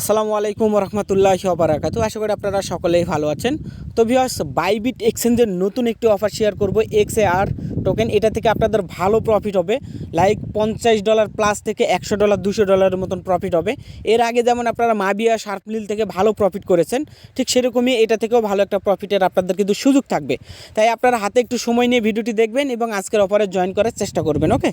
আসসালামু আলাইকুম রহমতুল্লাহ বারাকাতু আশা করি আপনারা সকলেই ভালো আছেন। তো ভিওস বাইবিট এক্সচেঞ্জের নতুন একটি অফার শেয়ার করব এক্স আর টোকেন এটা থেকে আপনাদের ভালো প্রফিট হবে। লাইক পঞ্চাশ ডলার প্লাস থেকে একশো ডলার দুশো ডলারের মতন প্রফিট হবে। এর আগে যেমন আপনারা মাবিয়া শার্পলিল থেকে ভালো প্রফিট করেছেন, ঠিক সেরকমই এটা থেকেও ভালো একটা প্রফিটের আপনাদের কিন্তু সুযোগ থাকবে। তাই আপনারা হাতে একটু সময় নিয়ে ভিডিওটি দেখবেন এবং আজকের অফারে জয়েন করার চেষ্টা করবেন ওকে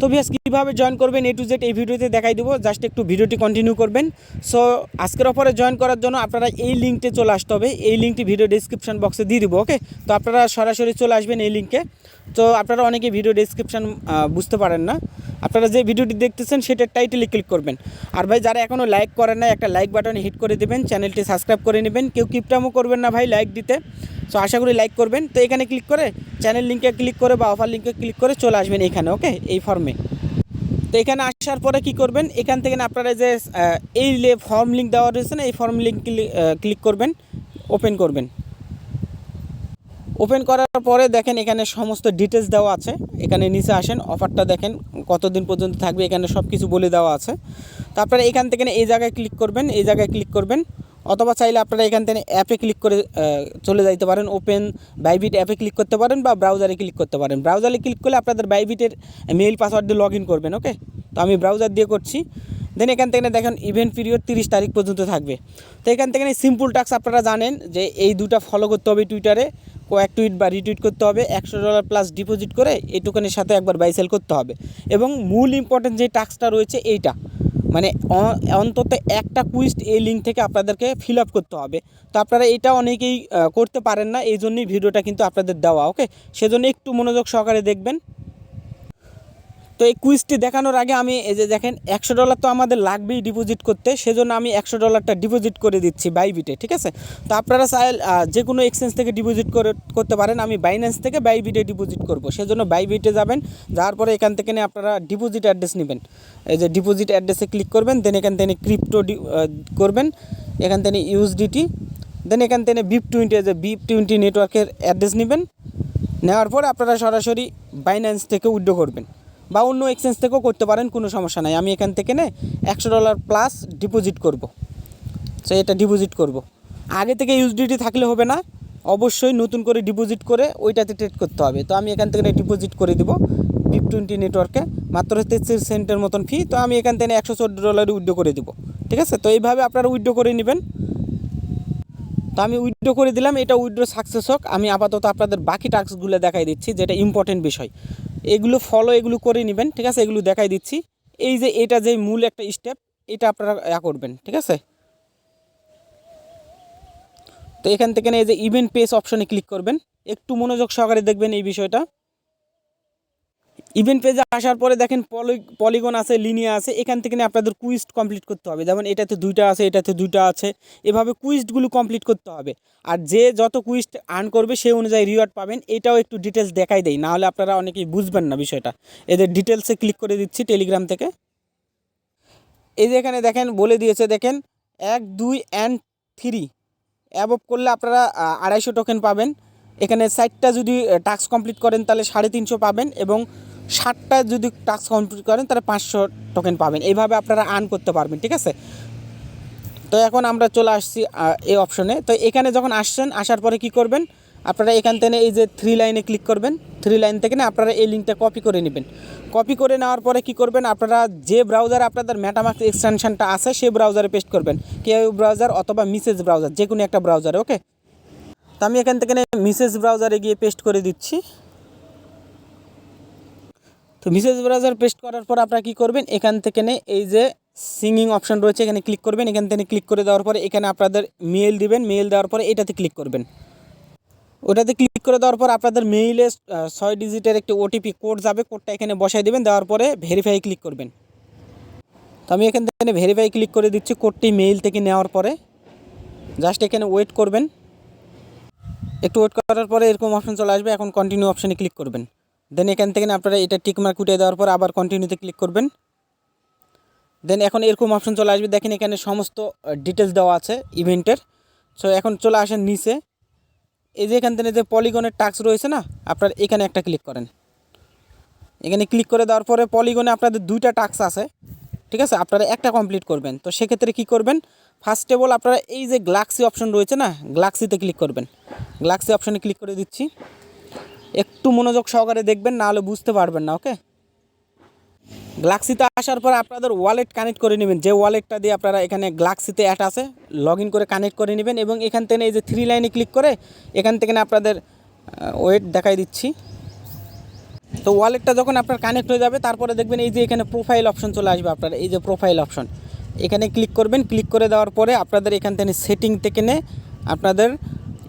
তো ভিয়াস কীভাবে জয়েন করবেন এ টু জেড এই ভিডিওতে দেখাই দেবো। জাস্ট একটু ভিডিওটি কন্টিনিউ করবেন। সো আজকের অফারে জয়েন করার জন্য আপনারা এই লিঙ্কটে চলে আসতে হবে। এই লিঙ্কটি ভিডিও ডিসক্রিপশন বক্সে দিয়ে দেবো ওকে তো আপনারা সরাসরি চলে আসবেন এই লিঙ্কে তো আপনারা অনেকে ভিডিও ডিসক্রিপশান বুঝতে পারেন না। আপনারা যে ভিডিওটি দেখতেছেন, সেটার টাইটেলে ক্লিক করবেন। আর ভাই, যারা এখনও লাইক করেন না একটা লাইক বাটনে হিট করে দেবেন। চ্যানেলটি সাবস্ক্রাইব করে নেবেন। কেউ কিপটামও করবেন না ভাই লাইক দিতে। সো আশা করি লাইক করবেন। তো এখানে ক্লিক করে চ্যানেল লিঙ্কে ক্লিক করে বা অফার লিঙ্কে ক্লিক করে চলে আসবেন এখানে ওকে এই ফর্মে তো এখানে আসার পরে কি করবেন? এখান থেকে আপনারা যে এই ফর্ম লিঙ্ক দেওয়া রয়েছে না, এই ফর্ম লিঙ্ক ক্লিক করবেন ওপেন করবেন। ওপেন করার পরে দেখেন এখানে সমস্ত ডিটেলস দেওয়া আছে। এখানে নিচে আসেন অফারটা দেখেন, কতদিন পর্যন্ত থাকবে, এখানে সব কিছু বলে দেওয়া আছে। তারপরে এখান থেকে এই জায়গায় ক্লিক করবেন, এই জায়গায় ক্লিক করবেন। অথবা চাইলে আপনারা এখান থেকে অ্যাপে ক্লিক করে চলে যাইতে পারেন। ওপেন বাইবিট অ্যাপে ক্লিক করতে পারেন বা ব্রাউজারে ক্লিক করতে পারেন। ব্রাউজারে ক্লিক করলে আপনাদের বাইবিটের মেইল পাসওয়ার্ড দিয়ে লগ ইন করবেন ওকে তো আমি ব্রাউজার দিয়ে করছি। দেন এখান থেকে দেখেন ইভেন্ট পিরিয়ড তিরিশ তারিখ পর্যন্ত থাকবে। তো এখান থেকে সিম্পল টাস্ক আপনারা জানেন যে এই দুটা ফলো করতে হবে টুইটারে কয়েক টুইট বা রিটুইট করতে হবে। একশো ডলার প্লাস ডিপোজিট করে এই টোকেনের সাথে একবার বাইসেল করতে হবে। এবং মূল ইম্পর্টেন্ট যে টাস্কটা রয়েছে এইটা। মানে অন্তত একটা কুইস্ট এই লিঙ্ক থেকে আপনাদেরকে ফিল আপ করতে হবে। তো আপনারা এটা অনেকেই করতে পারেন না এই জন্যই ভিডিওটা কিন্তু আপনাদের দেওয়া ওকে সেজন্য একটু মনোযোগ সহকারে দেখবেন। তো এই কুইজটি দেখানোর আগে আমি এই যে দেখেন, একশো ডলার তো আমাদের লাগবেই ডিপোজিট করতে, সেজন্য আমি একশো ডলারটা ডিপোজিট করে দিচ্ছি বাইবিটে ঠিক আছে? তো আপনারা চাইল যে কোনো এক্সচেঞ্জ থেকে ডিপোজিট করে, করতে পারেন, আমি বাইন্যান্স থেকে বাইবিটে ডিপোজিট করব, সেজন্য বাইবিটে যাবেন, যাওয়ার পরে এখান থেকে নিয়ে আপনারা ডিপোজিট অ্যাড্রেস নেবেন। এই যে ডিপোজিট অ্যাড্রেসে ক্লিক করবেন দেন এখান থেকে ক্রিপ্টো করবেন, এখান থেকে ইউএসডিটি দেন এখান থেকে বিপ টোয়েন্টি যে বিপ টোয়েন্টি নেটওয়ার্কের অ্যাড্রেস নেবেন, নেওয়ার পর আপনারা সরাসরি বাইন্যান্স থেকে উইড্রো করবেন। বা অন্য এক্সচেঞ্জ থেকেও করতে পারেন, কোনো সমস্যা নাই। আমি এখান থেকে নে একশো ডলার প্লাস ডিপোজিট করব। সো এটা ডিপোজিট করব। আগে থেকে ইউএসডিটি থাকলে হবে না, অবশ্যই নতুন করে ডিপোজিট করে ওইটাতে ট্রেড করতে হবে। তো আমি এখান থেকে ডিপোজিট করে দিব বিপ টোয়েন্টি নেটওয়ার্কে মাত্র তেত্রিশ সেন্টের মতন ফি তো আমি এখান থেকে একশো চোদ্দ ডলার উইড্রো করে দিব। ঠিক আছে? তো এইভাবে আপনারা উইড্রো করে নেবেন। তো আমি উইড্রো করে দিলাম, এটা উইড্রো সাকসেস হোক। আমি আপাতত আপনাদের বাকি টাস্কগুলো দেখাই দিচ্ছি, যেটা ইম্পর্টেন্ট বিষয়। এগুলো ফলো এগুলো করে নেবেন, ঠিক আছে? এগুলো দেখাই দিচ্ছি। এই যে এটা যে মূল একটা স্টেপ এটা আপনারা ইয়া করবেন, ঠিক আছে? তো এখান থেকে এই যে ইভেন্ট পেজ অপশনে ক্লিক করবেন। একটু মনোযোগ সহকারে দেখবেন এই বিষয়টা। ইভেন্ট পেজে আসার পরে দেখেন পলি পলিগন আছে লিনিয়া আছে, এখান থেকে আপনাদের কুইজ কমপ্লিট করতে হবে। যেমন এটাতে দুইটা আছে, এটাতে দুইটা আছে, এভাবে কুইজগুলো কমপ্লিট করতে হবে। আর যে যত কুইজ আর্ন করবে সেই অনুযায়ী রিওয়ার্ড পাবেন। এটাও একটু ডিটেলস দেখাই দেয় নাহলে আপনারা অনেকেই বুঝবেন না বিষয়টা। এদের ডিটেলসে ক্লিক করে দিচ্ছি টেলিগ্রাম থেকে। এই যে এখানে দেখেন, বলে দিয়েছে দেখেন, এক, দুই অ্যান্ড থ্রি অ্যাবভ করলে আপনারা আড়াইশো টোকেন পাবেন। এখানে সাইটটা যদি টাস্ক কমপ্লিট করেন, তাহলে সাড়ে তিনশো পাবেন এবং ষাটটা যদি টাস্ক কমপ্লিট করেন, তাহলে পাঁচশো টোকেন পাবেন। এইভাবে আপনারা আর্ন করতে পারবেন, ঠিক আছে? তো এখন আমরা চলে আসছি এই অপশনে তো এখানে যখন আসছেন, আসার পরে কি করবেন? আপনারা এখান থেকে এই যে থ্রি লাইনে ক্লিক করবেন। থ্রি লাইন থেকে না আপনারা এই লিঙ্কটা কপি করে নেবেন। কপি করে নেওয়ার পরে কি করবেন? আপনারা যে ব্রাউজারে আপনাদের মেটামাক্স এক্সটেনশনটা আছে, সেই ব্রাউজারে পেস্ট করবেন। কেউ ব্রাউজার অথবা মিসেজ ব্রাউজার যে কোনো একটা ব্রাউজারে ওকে তো আমি এখান থেকে মিসেজ ব্রাউজারে গিয়ে পেস্ট করে দিচ্ছি। তো মিসেজ ব্রাউজার পেস্ট করার পর আপনারা কী করবেন? এখান থেকে নে, এই যে সিঙ্গিং অপশন রয়েছে, এখানে ক্লিক করবেন। এখান থেকে ক্লিক করে দেওয়ার পরে এখানে আপনাদের মেল দিবেন। মেল দেওয়ার পরে এটাতে ক্লিক করবেন। ওটাতে ক্লিক করে দেওয়ার পর আপনাদের মেইলে ছয় ডিজিটের একটি ওটিপি কোড যাবে। কোডটা এখানে বসাই দিবেন। দেওয়ার পরে ভেরিফাই ক্লিক করবেন। তো আমি এখান থেকে ভেরিফাই ক্লিক করে দিচ্ছি কোডটি মেইল থেকে নেওয়ার পরে। জাস্ট এখানে ওয়েট করবেন। একটু ওয়েট করার পরে এরকম অপশন চলে আসবে। এখন কন্টিনিউ অপশানে ক্লিক করবেন। দেন এখান থেকে আপনারা এটা টিক মার্ক উঠিয়ে দেওয়ার পর আবার কন্টিনিউতে ক্লিক করবেন। দেন এখন এরকম অপশন চলে আসবে। দেখেন এখানে সমস্ত ডিটেলস দেওয়া আছে ইভেন্টের সো এখন চলে আসেন নিচে। এই যে এখান থেকে যে পলিগনের টাস্ক রয়েছে না, আপনার এখানে একটা ক্লিক করেন। এখানে ক্লিক করে দেওয়ার পরে পলিগনে আপনাদের দুইটা টাক্স আছে। ঠিক আছে? আপনারা একটা কমপ্লিট করবেন। তো সেক্ষেত্রে কি করবেন? ফার্স্ট অফ অল আপনারা এই যে গ্লাক্সি অপশন রয়েছে না গ্লাক্সিতে ক্লিক করবেন। গ্লাক্সি অপশনে ক্লিক করে দিচ্ছি। একটু মনোযোগ সহকারে দেখবেন না হলে বুঝতে পারবেন না, ওকে? গ্লাক্সিতে আসার পর আপনাদের ওয়ালেট কানেক্ট করে নেবেন। যে ওয়ালেটটা দিয়ে আপনারা এখানে গ্লাক্সিতে অ্যাড আছে লগ করে কানেক্ট করে নেবেন এবং এখান থেকে এই যে থ্রি লাইনে ক্লিক করে এখান থেকে আপনাদের ওয়েট দেখাই দিচ্ছি। তো ওয়ালেটটা যখন আপনার কানেক্ট হয়ে যাবে, তারপরে দেখবেন এই যে এখানে প্রোফাইল অপশন চলে আসবে আপনার, এই যে প্রোফাইল অপশন এখানে ক্লিক করবেন ক্লিক করে দেওয়ার পরে আপনাদের এখান থেকে সেটিং থেকে নে, আপনাদের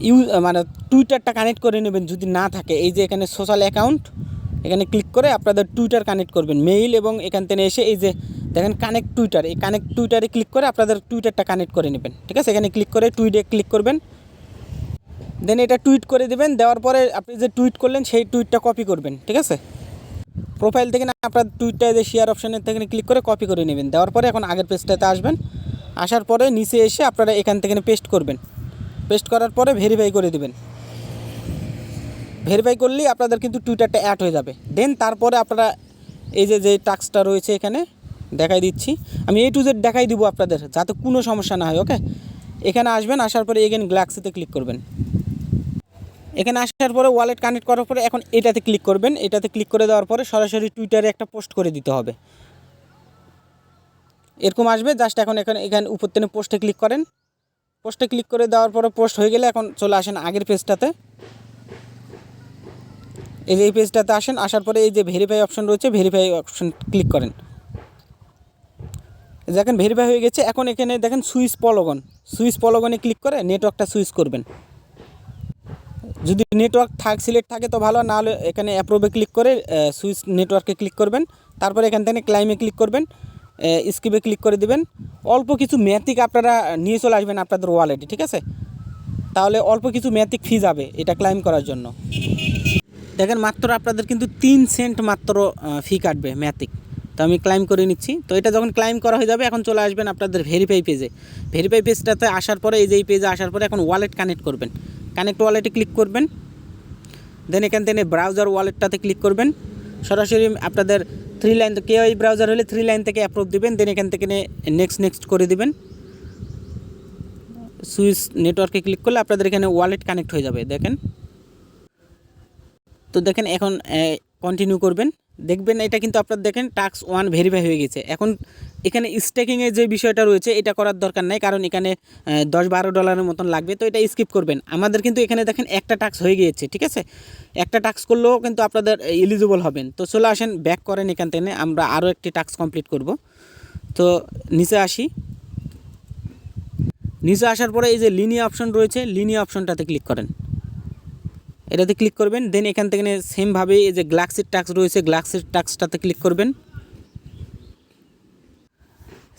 ইউ মানে টুইটারটা কানেক্ট করে নেবেন যদি না থাকে। এই যে এখানে সোশ্যাল অ্যাকাউন্ট এখানে ক্লিক করে আপনাদের টুইটার কানেক্ট করবেন। মেইল এবং এখান থেকে এসে এই যে দেখেন কানেক্ট টুইটার এই কানেক্ট টুইটারে ক্লিক করে আপনাদের টুইটারটা কানেক্ট করে নেবেন। ঠিক আছে? এখানে ক্লিক করে টুইটে ক্লিক করবেন। দেন এটা টুইট করে দেবেন। দেওয়ার পরে আপনি যে টুইট করলেন, সেই টুইটটা কপি করবেন। ঠিক আছে? প্রোফাইল থেকে না আপনার টুইটটা যে শেয়ার অপশানের থেকে ক্লিক করে কপি করে নেবেন। দেওয়ার পরে এখন আগের পেজটাতে আসবেন। আসার পরে নিচে এসে আপনারা এখান থেকে পেস্ট করবেন। পেস্ট করার পরে ভেরিফাই করে দিবেন। ভেরিফাই করলেই আপনাদের কিন্তু টুইটারটা অ্যাড হয়ে যাবে। দেন তারপরে আপনারা এই যে যে টাস্কটা রয়েছে এখানে, দেখাই দিচ্ছি। আমি এই টু জেড দেখাই দিব আপনাদের, যাতে কোনো সমস্যা না হয় ওকে এখানে আসবেন, আসার পরে এগেন গ্লাক্সিতে ক্লিক করবেন। এখানে আসার পরে ওয়ালেট কানেক্ট করার পরে এখন এটাতে ক্লিক করবেন। এটাতে ক্লিক করে দেওয়ার পরে সরাসরি টুইটারে একটা পোস্ট করে দিতে হবে। এরকম আসবে জাস্ট এখন এখানে এখানে উপর থেকে পোস্টে ক্লিক করেন। পোস্টে ক্লিক করে দেওয়ার পরে পোস্ট হয়ে গেলে এখন চলে আসেন আগের পেজটাতে। এই যে এই পেজটাতে আসেন, আসার পরে এই যে ভেরিফাই অপশন রয়েছে ভেরিফাই অপশন ক্লিক করেন। দেখেন ভেরিফাই হয়ে গেছে, এখন এখানে দেখেন সুইচ পলগন। সুইচ পলগনে ক্লিক করে নেটওয়ার্কটা সুইচ করবেন। যদি নেটওয়ার্ক থাক সিলেক্ট থাকে তো ভালো নাহলে এখানে অ্যাপ্রোভে ক্লিক করে সুইচ নেটওয়ার্কে ক্লিক করবেন। তারপরে এখান থেকে ক্লাইমে ক্লিক করবেন। স্কিপে ক্লিক করে দিবেন। অল্প কিছু ম্যাথিক আপনারা নিয়ে চলে আসবেন আপনাদের ওয়ালেটে ঠিক আছে? তাহলে অল্প কিছু ম্যাথিক ফি যাবে এটা ক্লাইম করার জন্য। দেখেন, মাত্র আপনাদের কিন্তু তিন সেন্ট মাত্র ফি কাটবে ম্যাথিক তো আমি ক্লাইম করে নিচ্ছি। তো এটা যখন ক্লাইম করা হয়ে যাবে, এখন চলে আসবেন আপনাদের ভেরিফাই পেজে ভেরিফাই পেজটাতে আসার পরে, এই যে এই পেজে আসার পরে এখন ওয়ালেট কানেক্ট করবেন। কানেক্ট ওয়ালেটে ক্লিক করবেন। দেন এখান থেকে ব্রাউজার ওয়ালেটটাতে ক্লিক করবেন। সরাসরি আপনাদের থ্রি লাইন তো কেউ এই ব্রাউজার হলে থ্রি লাইন থেকে অ্যাপ্রুভ দেবেন দেন এখান থেকে নেক্সট নেক্সট করে দেবেন। সুইচ নেটওয়ার্কে ক্লিক করলে আপনাদের এখানে ওয়ালেট কানেক্ট হয়ে যাবে, দেখেন। তো দেখেন এখন কন্টিনিউ করবেন। দেখবেন এটা কিন্তু আপনার দেখেন টাস্ক ওয়ান ভেরিফাই হয়ে গেছে। এখন এখানে স্টেকিংয়ের যে বিষয়টা রয়েছে, এটা করার দরকার নাই, কারণ এখানে দশ বারো ডলারের মতন লাগবে, তো এটা স্কিপ করবেন। আমাদের কিন্তু এখানে দেখেন একটা টাক্স হয়ে গিয়েছে, ঠিক আছে? একটা টাক্স করলেও কিন্তু আপনাদের এলিজিবল হবেন। তো চলে আসেন ব্যাক করেন এখান থেকে, আমরা আরও একটি টাক্স কমপ্লিট করব। তো নিচে আসি। নিচে আসার পরে এই যে লিনি অপশন রয়েছে লিনি অপশনটাতে ক্লিক করেন। এটাতে ক্লিক করবেন দেন এখান থেকে সেমভাবে এই যে গ্লাক্সির টাক্স রয়েছে গ্লাক্সির টাক্সটাতে ক্লিক করবেন।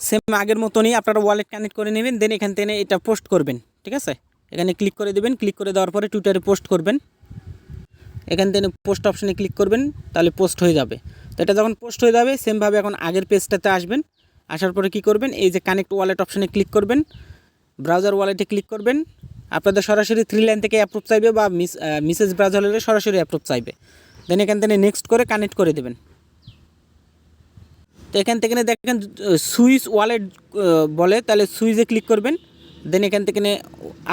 সেম আগের মতনই আপনারা ওয়ালেট কানেক্ট করে নেবেন দেন এখান থেকে এটা পোস্ট করবেন, ঠিক আছে? এখানে ক্লিক করে দেবেন ক্লিক করে দেওয়ার পরে টুইটারে পোস্ট করবেন। এখান থেকে পোস্ট অপশানে ক্লিক করবেন, তাহলে পোস্ট হয়ে যাবে। তো এটা যখন পোস্ট হয়ে যাবে সেমভাবে এখন আগের পেজটাতে আসবেন। আসার পরে কি করবেন? এই যে কানেক্ট ওয়ালেট অপশানে ক্লিক করবেন। ব্রাউজার ওয়ালেটে ক্লিক করবেন। আপনাদের সরাসরি থ্রি লাইন থেকে অ্যাপ্রুভ চাইবে বা মিস মিসেস ব্রাউজার হলে সরাসরি অ্যাপ্রুভ চাইবে। দেন এখান থেকে নেক্সট করে কানেক্ট করে দেবেন। তো এখান থেকে দেখেন সুইচ ওয়ালেট বলে, তাহলে সুইচে ক্লিক করবেন। দেন এখান থেকে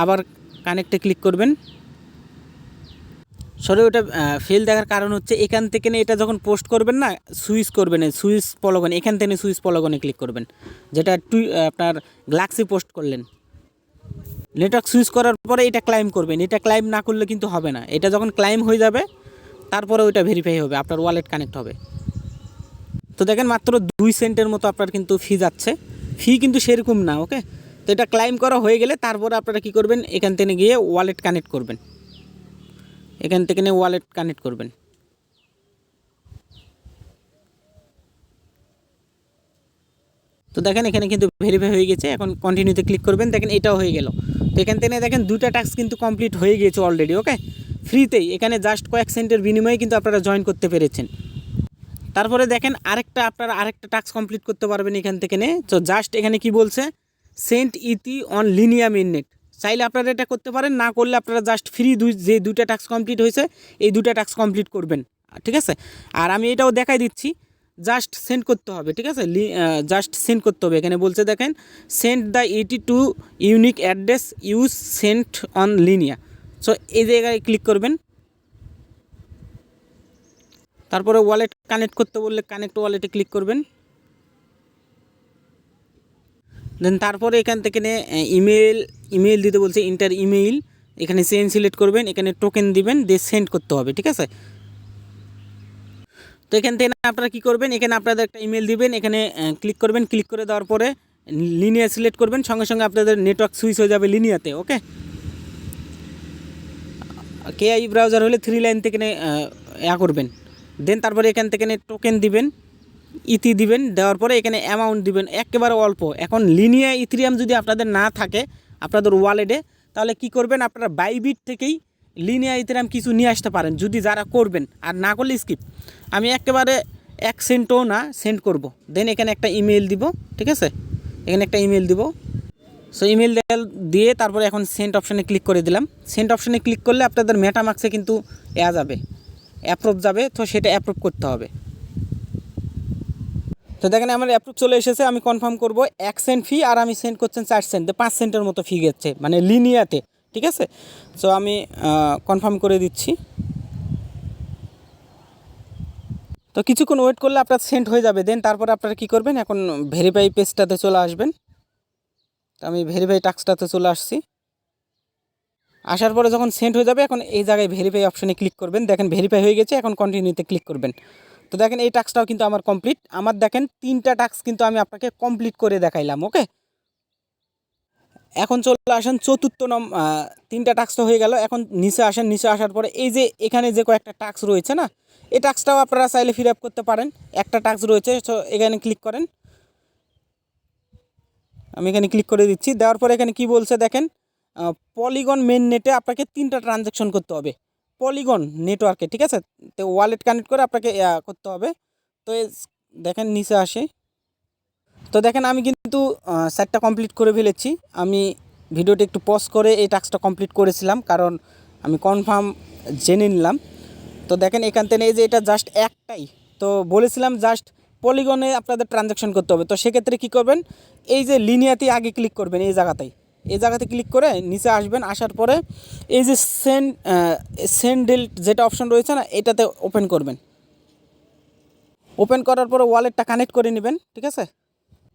আবার কানেক্টে ক্লিক করবেন। সরি, ওটা ফেল দেখার কারণ হচ্ছে এখান থেকে এটা যখন পোস্ট করবেন না, সুইচ করবেন সুইচ পলগন, এখান থেকে সুইচ পলগনে ক্লিক করবেন। যেটা টুই আপনার গ্লাক্সি পোস্ট করলেন। নেটওয়ার্ক সুইচ করার পরে এটা ক্লাইম করবেন। এটা ক্লাইম না করলে কিন্তু হবে না। এটা যখন ক্লাইম হয়ে যাবে, তারপরে ওইটা ভেরিফাই হবে, আপনার ওয়ালেট কানেক্ট হবে। তো দেখেন মাত্র দুই সেন্টের মতো আপনার কিন্তু ফি যাচ্ছে। ফি কিন্তু সেরকম না ওকে তো এটা ক্লাইম করা হয়ে গেলে তারপরে আপনারা কি করবেন? এখান থেকে গিয়ে ওয়ালেট কানেক্ট করবেন। এখান থেকে নিয়ে ওয়ালেট কানেক্ট করবেন। তো দেখেন এখানে কিন্তু ভেরিফাই হয়ে গেছে, এখন কন্টিনিউতে ক্লিক করবেন। দেখেন এটাও হয়ে গেল। তো এখান থেকে দেখেন দুটা টাস্ক কিন্তু কমপ্লিট হয়ে গিয়েছে অলরেডি ওকে ফ্রিতেই এখানে জাস্ট কয়েক সেন্টের বিনিময়ে কিন্তু আপনারা জয়েন করতে পেরেছেন। তারপরে দেখেন আরেকটা আপনারা আরেকটা টাস্ক কমপ্লিট করতে পারবেন এখান থেকে নে। তো জাস্ট এখানে কি বলছে? সেন্ট ইতি অন লিনিয়াম ইননেট চাইলে আপনারা এটা করতে পারেন, না করলে আপনারা জাস্ট ফ্রি দুই যে দুইটা টাস্ক কমপ্লিট হয়েছে, এই দুইটা টাস্ক কমপ্লিট করবেন। ঠিক আছে? আর আমি এটাও দেখাই দিচ্ছি। জাস্ট সেন্ড করতে হবে, ঠিক আছে? জাস্ট সেন্ড করতে হবে। এখানে বলছে দেখেন send the eighty to unique address use sent on Linea so এই জায়গায় ক্লিক করবেন। তারপরে ওয়ালেট কানেক্ট করতে বললে কানেক্ট ওয়ালেটে ক্লিক করবেন। দেন তারপরে এখান থেকে ইমেল ইমেল দিতে বলছে ইন্টার ইমেইল এখানে সেন্ড সিলেক্ট করবেন, এখানে টোকেন দিবেন, দিয়ে সেন্ড করতে হবে, ঠিক আছে? তো এখান থেকে আপনারা কী করবেন, এখানে আপনাদের একটা ইমেল দিবেন, এখানে ক্লিক করবেন ক্লিক করে দেওয়ার পরে লিনিয়া সিলেক্ট করবেন, সঙ্গে সঙ্গে আপনাদের নেটওয়ার্ক সুইচ হয়ে যাবে লিনিয়াতে ওকে কেআই ব্রাউজার হলে থ্রি লাইন থেকে ইয়া করবেন। দেন তারপরে এখান থেকে টোকেন দিবেন ইতি দিবেন, দেওয়ার পরে এখানে অ্যামাউন্ট দিবেন, একেবারে অল্প। এখন লিনিয়া ইথিরিয়াম যদি আপনাদের না থাকে, আপনাদের ওয়ালেটে তাহলে কি করবেন, আপনারা বাইবিট থেকেই লিনিয়া ইথিরিয়াম কিছু নিয়ে আসতে পারেন, যদি যারা করবেন। আর না করলে স্কিপ আমি একেবারে এক সেন্টও না সেন্ড করব। দেন এখানে একটা ইমেল দিব, ঠিক আছে? এখানে একটা ইমেল দিব। সো ইমেল দিয়ে তারপরে এখন সেন্ট অপশানে ক্লিক করে দিলাম। সেন্ট অপশানে ক্লিক করলে আপনাদের মেটামার্ক্সে কিন্তু এয়া যাবে। অ্যাপ্রুভ যাবে, তো সেটা অ্যাপ্রুভ করতে হবে। তো দেখেন, আমার অ্যাপ্রুভ চলে এসেছে, আমি কনফার্ম করব, এক সেন্ট ফি আর আমি সেন্ড করছেন চার সেন্ট পাঁচ সেন্টের মতো ফি গেছে মানে লিনিয়াতে ঠিক আছে? সো আমি কনফার্ম করে দিচ্ছি। তো কিছুক্ষণ ওয়েট করলে আপনার সেন্ট হয়ে যাবে দেন তারপরে আপনারা কী করবেন? এখন ভেরিফাই পেজটাতে চলে আসবেন। তো আমি ভেরিফাই টাস্কটাতে চলে আসছি। আসার পরে যখন সেন্ড হয়ে যাবে, এখন এই জায়গায় ভেরিফাই অপশনে ক্লিক করবেন। দেখেন ভেরিফাই হয়ে গেছে, এখন কন্টিনিউতে ক্লিক করবেন। তো দেখেন এই টাস্কটাও কিন্তু আমার কমপ্লিট আমার দেখেন তিনটা টাস্ক কিন্তু আমি আপনাকে কমপ্লিট করে দেখাইলাম ওকে এখন চলে আসেন চতুর্থ নম তিনটা টাস্ক তো হয়ে গেল। এখন নিচে আসেন, নিচে আসার পরে এই যে এখানে যে কয়েকটা টাস্ক রয়েছে না, এই টাস্কটাও আপনারা চাইলে ফিল আপ করতে পারেন। একটা টাস্ক রয়েছে, তো এখানে ক্লিক করেন। আমি এখানে ক্লিক করে দিচ্ছি। দেওয়ার পরে এখানে কি বলছে দেখেন পলিগন মেন নেটে আপনাকে তিনটা ট্রানজ্যাকশন করতে হবে। পলিগন নেটওয়ার্কে ঠিক আছে? তো ওয়ালেট কানেক্ট করে আপনাকে করতে হবে। তো দেখেন নিচে আসে। তো দেখেন আমি কিন্তু সেটটা কমপ্লিট করে ফেলেছি। আমি ভিডিওটি একটু পজ করে এই টাস্কটা কমপ্লিট করেছিলাম, কারণ আমি কনফার্ম জেনে নিলাম। তো দেখেন এখান থেকে এই যে এটা জাস্ট একটাই। তো বলেছিলাম জাস্ট পলিগনে আপনাদের ট্রানজ্যাকশন করতে হবে। তো সেক্ষেত্রে কী করবেন? এই যে লিনিয়াতে আগে ক্লিক করবেন এই জায়গাতেই এই জায়গাতে ক্লিক করে নিচে আসবেন, আসার পরে এই যে সেন্ড সেন্ডেল যেটা অপশন রয়েছে না, এটাতে ওপেন করবেন। ওপেন করার পরে ওয়ালেটটা কানেক্ট করে নেবেন, ঠিক আছে?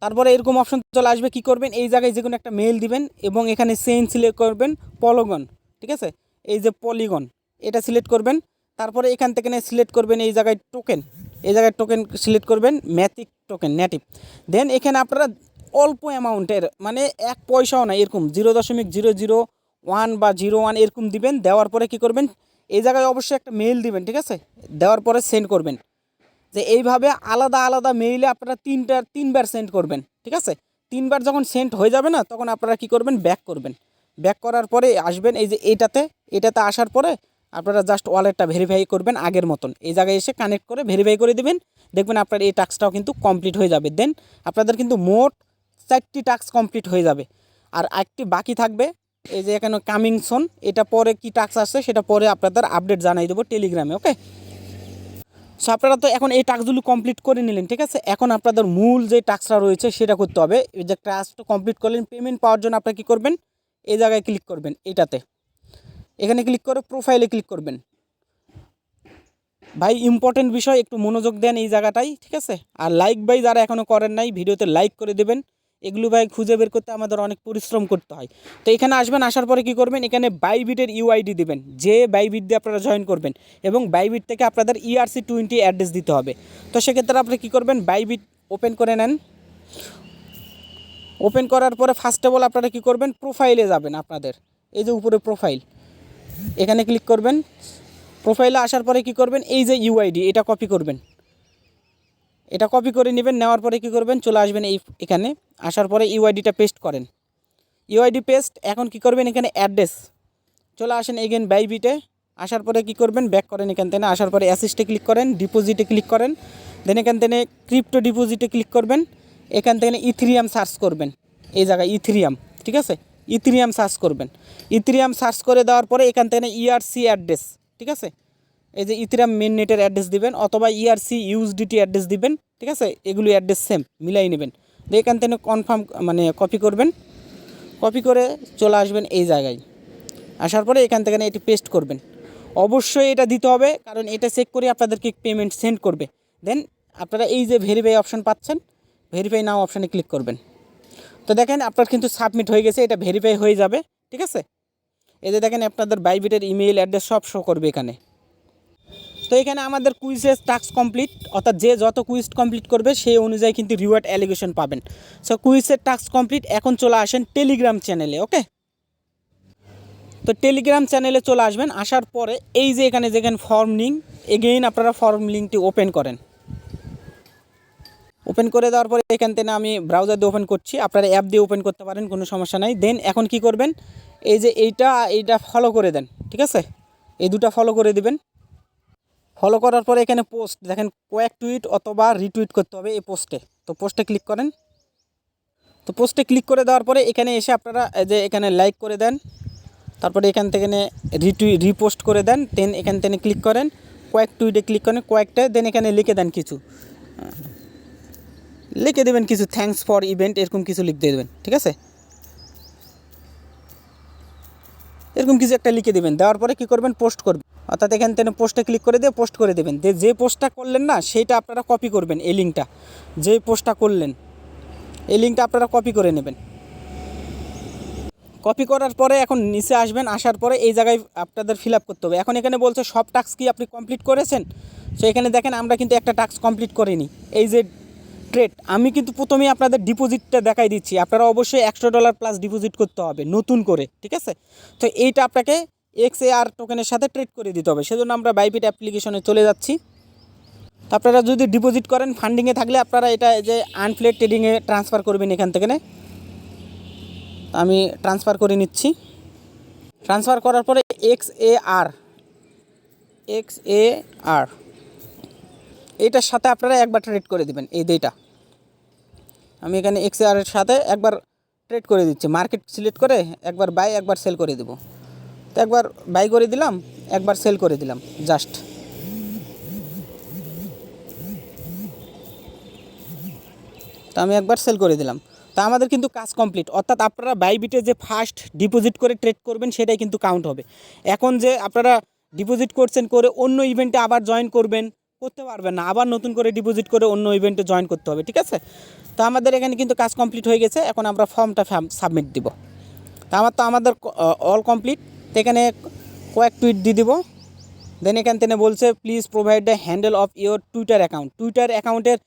তারপরে এরকম অপশন চলে আসবে, কি করবেন? এই জায়গায় যে কোনো একটা মেল দিবেন এবং এখানে সেন সিলেক্ট করবেন পলগন ঠিক আছে? এই যে পলিগন এটা সিলেক্ট করবেন। তারপরে এখান থেকে সিলেক্ট করবেন এই জায়গায় টোকেন এই জায়গায় টোকেন সিলেক্ট করবেন ম্যাথিক টোকেন নেটিভ দেন এখানে আপনারা অল্প অ্যামাউন্টের মানে এক পয়সাও না, এরকম জিরো দশমিক জিরো জিরো ওয়ান বা জিরো ওয়ান এরকম দিবেন, দেওয়ার পরে কি করবেন, এই জায়গায় অবশ্যই একটা মেইল দিবেন, ঠিক আছে? দেওয়ার পরে সেন্ড করবেন। যে এইভাবে আলাদা আলাদা মেইলে আপনারা তিনটা, তিনবার সেন্ড করবেন, ঠিক আছে? তিনবার যখন সেন্ড হয়ে যাবে না, তখন আপনারা কি করবেন, ব্যাক করবেন। ব্যাক করার পরে আসবেন, এই যে এইটাতে এটাতে আসার পরে আপনারা জাস্ট ওয়ালেটটা ভেরিফাই করবেন আগের মতন। এই জায়গায় এসে কানেক্ট করে ভেরিফাই করে দিবেন, দেখবেন আপনার এই টাস্কটাও কিন্তু কমপ্লিট হয়ে যাবে। দেন আপনাদের কিন্তু মোট চারটি টাস্ক কমপ্লিট হয়ে যাবে। আর একটি বাকি থাকবে, এই যে এখানে কামিং সোন এটা পরে কি টাস্ক আসছে সেটা পরে আপনাদের আপডেট জানাই দেবো টেলিগ্রামে ওকে সো আপনারা তো এখন এই টাস্কগুলো কমপ্লিট করে নিলেন, ঠিক আছে? এখন আপনাদের মূল যে টাস্কটা রয়েছে সেটা করতে হবে। এই যে টাস্কটা কমপ্লিট করলেন পেমেন্ট পাওয়ার জন্য আপনারা কী করবেন? এই জায়গায় ক্লিক করবেন, এটাতে। এখানে ক্লিক করে প্রোফাইলে ক্লিক করবেন। ভাই ইম্পর্টেন্ট বিষয়, একটু মনোযোগ দেন এই জায়গাটাই ঠিক আছে? আর লাইক ভাই, যারা এখনও করেন নাই, ভিডিওতে লাইক করে দেবেন। এগুলো ভাই খুঁজে বের করতে আমাদের অনেক পরিশ্রম করতে হয়। তো এখানে আসবেন, আসার পরে কি করবেন? এখানে বাইবিটের ইউআইডি দিবেন, যে বাইবিট দিয়ে আপনারা জয়েন করবেন এবং বাইবিট থেকে আপনাদের ইআরসি টোয়েন্টি অ্যাড্রেস দিতে হবে। তো সেক্ষেত্রে আপনি কী করবেন? বাইবিট ওপেন করে নেন। ওপেন করার পরে ফার্স্ট অফ অল আপনারা কী করবেন? প্রোফাইলে যাবেন আপনাদের। এই যে উপরে প্রোফাইল এখানে ক্লিক করবেন। প্রোফাইলে আসার পরে কি করবেন? এই যে ইউআইডি এটা কপি করবেন। এটা কপি করে নেবেন, নেওয়ার পরে কি করবেন? চলে আসবেন এই এখানে। আসার পরে ইউআইডিটা পেস্ট করেন। ইউআইডি পেস্ট এখন কি করবেন এখানে অ্যাড্রেস চলে আসেন এগেন বাইবিটে আসার পরে কি করবেন? ব্যাক করেন এখান থেকে। আসার পরে অ্যাসিস্টে ক্লিক করেন ডিপোজিটে ক্লিক করেন। দেন এখান থেকে ক্রিপ্টো ডিপোজিটে ক্লিক করবেন। এখান থেকে ইথিরিয়াম সার্চ করবেন। এই জায়গায় ইথিরিয়াম ঠিক আছে? ইথিরিয়াম সার্চ করবেন। ইথিরিয়াম সার্চ করে দেওয়ার পরে এখান থেকে ইআরসি অ্যাড্রেস ঠিক আছে? এই যে ইথিরাম মেন নেটের অ্যাড্রেস দিবেন, অথবা E ইআরসি ইউএসডিটি অ্যাড্রেস দিবেন, ঠিক আছে? এগুলি অ্যাড্রেস সেম মিলাই নেবেন। দিয়ে এখান থেকে কনফার্ম মানে কপি করবেন। কপি করে চলে আসবেন এই জায়গায়। আসার পরে এখান থেকে এটি পেস্ট করবেন। অবশ্যই এটা দিতে হবে, কারণ এটা চেক করে আপনাদেরকে পেমেন্ট সেন্ড করবে। দেন আপনারা এই যে ভেরিফাই অপশন পাচ্ছেন ভেরিফাই নাও অপশানে ক্লিক করবেন। তো দেখেন আপনার কিন্তু সাবমিট হয়ে গেছে, এটা ভেরিফাই হয়ে যাবে, ঠিক আছে? এই যে দেখেন আপনাদের বাইবিটের ইমেইল অ্যাড্রেস সব শো করবে এখানে। তো এখানে আমাদের কুইজের টাস্ক কমপ্লিট অর্থাৎ যে যত কুইজ কমপ্লিট করবে, সেই অনুযায়ী কিন্তু রিওয়ার্ড অ্যালিগেশন পাবেন। সো কুইজের টাস্ক কমপ্লিট এখন চলে আসেন টেলিগ্রাম চ্যানেলে ওকে তো টেলিগ্রাম চ্যানেলে চলে আসবেন, আসার পরে এই যে এখানে যেখানে ফর্ম লিঙ্ক এগেইন আপনারা ফর্ম লিঙ্কটি ওপেন করেন। ওপেন করে দেওয়ার পরে এখান থেকে আমি ব্রাউজার দিয়ে ওপেন করছি, আপনারা অ্যাপ দিয়ে ওপেন করতে পারেন, কোনো সমস্যা নাই। দেন এখন কি করবেন? এই যে এইটা এইটা ফলো করে দেন, ঠিক আছে? এই দুটো ফলো করে দিবেন। ফলো করার পরে এখানে পোস্ট দেখেন কয়েক টুইট অথবা রিটুইট করতে হবে এই পোস্টে তো পোস্টে ক্লিক করেন। তো পোস্টে ক্লিক করে দেওয়ার পরে এখানে এসে আপনারা যে এখানে লাইক করে দেন। তারপরে এখান থেকে রিটুই রিপোস্ট করে দেন। দেন এখান থেকে ক্লিক করেন। কয়েক টুইটে ক্লিক করেন, কয়েকটা দেন এখানে লিখে দেন কিছু। লিখে দেবেন কিছু থ্যাঙ্কস ফর ইভেন্ট এরকম কিছু লিখতে দেবেন, ঠিক আছে? এরকম কিছু একটা লিখে দেবেন। দেওয়ার পরে কী করবেন? পোস্ট করবেন। অর্থাৎ এখান থেকে পোস্টে ক্লিক করে দিয়ে পোস্ট করে দেবেন। যে পোস্টটা করলেন না, সেইটা আপনারা কপি করবেন এই লিঙ্কটা যে পোস্টটা করলেন, এই লিঙ্কটা আপনারা কপি করে নেবেন। কপি করার পরে এখন নিচে আসবেন, আসার পরে এই জায়গায় আপনাদের ফিল আপ করতে হবে। এখন এখানে বলছে সব টাস্ক কি আপনি কমপ্লিট করেছেন? সো এখানে দেখেন আমরা কিন্তু একটা টাস্ক কমপ্লিট করিনি। এই যে ট্রেড আমি কিন্তু প্রথমেই আপনাদের ডিপোজিটটা দেখাই দিচ্ছি। আপনারা অবশ্যই একশো ডলার প্লাস ডিপোজিট করতে হবে, নতুন করে, ঠিক আছে? তো এইটা আপনাকে এক্স এ আর টোকেনের সাথে ট্রেড করে দিতে হবে। সেজন্য আমরা বাইপিট অ্যাপ্লিকেশনে চলে যাচ্ছি। তো আপনারা যদি ডিপোজিট করেন ফান্ডিংয়ে থাকলে আপনারা এটা যে আনফ্লেড ট্রেডিংয়ে ট্রান্সফার করবেন এখান থেকে আমি ট্রান্সফার করে নিচ্ছি। ট্রান্সফার করার পরে এক্স এ আর এক্স এ আর এইটার সাথে আপনারা একবার ট্রেড করে দিবেন, এই দুইটা আমি এখানে এক্স এ আরের সাথে একবার ট্রেড করে দিচ্ছি। মার্কেট সিলেক্ট করে একবার বাই একবার সেল করে দেবো। তো একবার বাই করে দিলাম, একবার সেল করে দিলাম জাস্ট তো আমি একবার সেল করে দিলাম। তা আমাদের কিন্তু কাজ কমপ্লিট অর্থাৎ আপনারা বাইবিটে যে ফার্স্ট ডিপোজিট করে ট্রেড করবেন, সেটাই কিন্তু কাউন্ট হবে। এখন যে আপনারা ডিপোজিট করছেন, করে অন্য ইভেন্টে আবার জয়েন করবেন করতে পারবেন না। আবার নতুন করে ডিপোজিট করে অন্য ইভেন্টে জয়েন করতে হবে, ঠিক আছে? তো আমাদের এখানে কিন্তু কাজ কমপ্লিট হয়ে গেছে, এখন আমরা ফর্মটা সাবমিট দিব। তা আমার তো আমাদের অল কমপ্লিট তো এখানে কয়েক টুইট দিয়ে দিব। দেন এখান থেকে বলছে please provide the handle of your Twitter account Twitter অ্যাকাউন্টের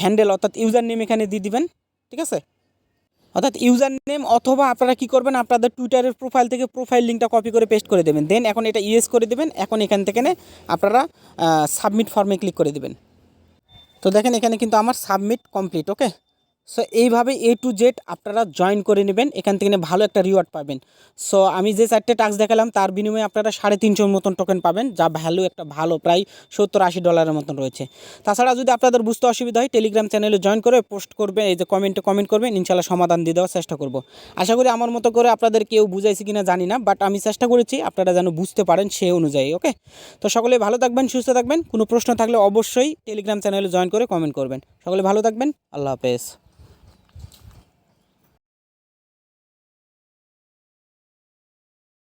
হ্যান্ডেল অর্থাৎ ইউজার নেম এখানে দিয়ে দিবেন, ঠিক আছে? অর্থাৎ ইউজার নেম অথবা আপনারা কি করবেন, আপনাদের টুইটারের প্রোফাইল থেকে প্রোফাইল লিঙ্কটা কপি করে পেস্ট করে দেবেন। দেন এখন এটা ইউএস করে দেবেন। এখন এখান থেকে আপনারা সাবমিট ফর্মে ক্লিক করে দেবেন। তো দেখেন এখানে কিন্তু আমার সাবমিট কমপ্লিট, ওকে? সো এইভাবে এ টু জেড আপনারা জয়েন করে নেবেন। এখান থেকে ভালো একটা রিওয়ার্ড পাবেন। সো আমি যে চারটে টাস্ক দেখালাম, তার বিনিময়ে আপনারা সাড়ে তিনশোর মতন টোকেন পাবেন, যা ভ্যালু একটা ভালো, প্রায় সত্তর আশি ডলারের মতন রয়েছে। তাছাড়া যদি আপনাদের বুঝতে অসুবিধা হয় টেলিগ্রাম চ্যানেলে জয়েন করে পোস্ট করবেন এই যে কমেন্টে কমেন্ট করবেন, ইনশাল্লাহ সমাধান দিয়ে দেওয়ার চেষ্টা করব। আশা করি আমার মতো করে আপনাদের কেউ বুঝাইছে কিনা জানি না বাট আমি চেষ্টা করেছি, আপনারা যেন বুঝতে পারেন সে অনুযায়ী ওকে তো সকলে ভালো থাকবেন, সুস্থ থাকবেন। কোনো প্রশ্ন থাকলে অবশ্যই টেলিগ্রাম চ্যানেলে জয়েন করে কমেন্ট করবেন। সকলে ভালো থাকবেন, আল্লাহ হাফেজ।